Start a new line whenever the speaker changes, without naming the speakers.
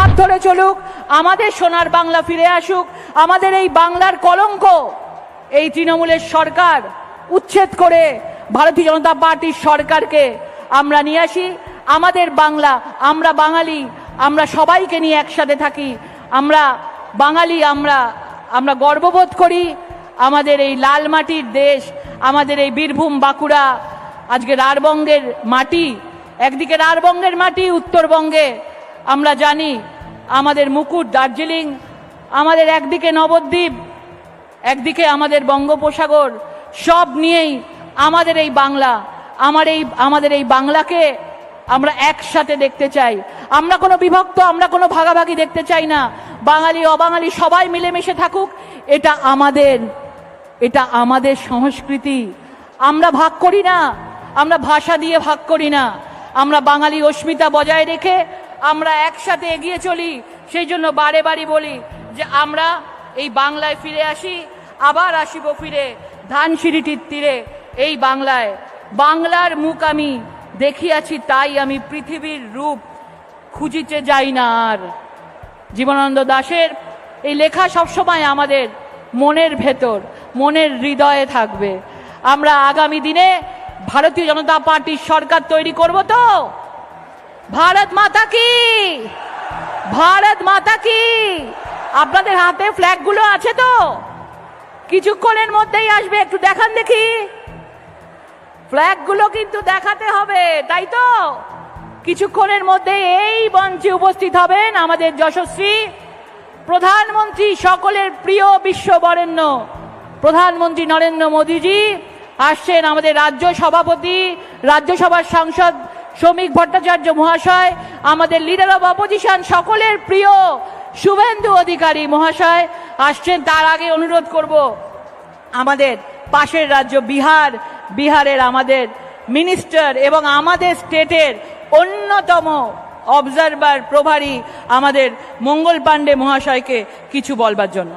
হাত ধরে চলুক, আমাদের সোনার বাংলা ফিরে আসুক, আমাদের এই বাংলার কলঙ্ক। এই তৃণমূলের সরকার উচ্ছেদ করে ভারতীয় জনতা পার্টির সরকারকে আমরা নিয়ে আসি। আমাদের বাংলা, আমরা বাঙালি, আমরা সবাইকে নিয়ে একসাথে থাকি। আমরা বাঙালি, আমরা আমরা গর্ববোধ করি। আমাদের এই লাল মাটির দেশ, আমাদের এই বীরভূম বাঁকুড়া আজকে রারবঙ্গের মাটি, একদিকে রারবঙ্গের মাটি, উত্তরবঙ্গে আমরা জানি আমাদের মুকুট দার্জিলিং, আমাদের একদিকে নবদ্বীপ, একদিকে আমাদের বঙ্গোপসাগর, সব নিয়েই আমাদের এই বাংলা, আমার এই, আমাদের এই বাংলাকে আমরা একসাথে দেখতে চাই। আমরা কোনো বিভক্ত, আমরা কোনো ভাগাভাগি দেখতে চাই না। বাঙালি, অবাঙালি সবাই মিলেমিশে থাকুক, এটা আমাদের এটা আমাদের সংস্কৃতি। আমরা ভাগ করি না, আমরা ভাষা দিয়ে ভাগ করি না। আমরা বাঙালি অস্মিতা বজায় রেখে আমরা একসাথে এগিয়ে চলি, সেই জন্য বারে বারে বলি যে আমরা এই বাংলায় ফিরে আসি, আবার আসিব ফিরে ধানসিঁড়িটির তীরে, এই বাংলায়। বাংলার মুখ আমি দেখিয়াছি, তাই আমি পৃথিবীর রূপ খুঁজিতে যাই না আর। জীবনানন্দ দাশের এই লেখা সবসময় আমাদের মনের ভেতর, মনের হৃদয়ে থাকবে। আমরা আগামী দিনে ভারতীয় জনতা পার্টির সরকার তৈরি করব তো? ভারত মাতা কি? ভারত মাতা কি? আপনাদের হাতে ফ্ল্যাগগুলো আছে তো? কিছুক্ষণের মধ্যেই আসবে, একটু দেখান দেখি। ফ্ল্যাগগুলো কিন্তু দেখাতে হবে, তাই তো? কিছুক্ষণের মধ্যে এই মঞ্চে উপস্থিত হবেন আমাদের যশস্বী প্রধানমন্ত্রী সকলের প্রিয় বিশ্ববরেণ্য। প্রধানমন্ত্রী নরেন্দ্র মোদীজি, আসছেন আমাদের রাজ্য সভাপতি, রাজ্যসভার সাংসদ শ্রমিক ভট্টাচার্য মহাশয়, আমাদের লিডার অব অপোজিশন সকলের প্রিয় শুভেন্দু অধিকারী মহাশয় আসছেন, তার আগে অনুরোধ করব আমাদের পাশের রাজ্য বিহার, বিহারের আমাদের মিনিস্টার এবং আমাদের স্টেটের অন্যতম অবজারভার প্রভারী আমাদের মঙ্গল পাণ্ডে মহাশয়কে কিছু বলবার জন্য।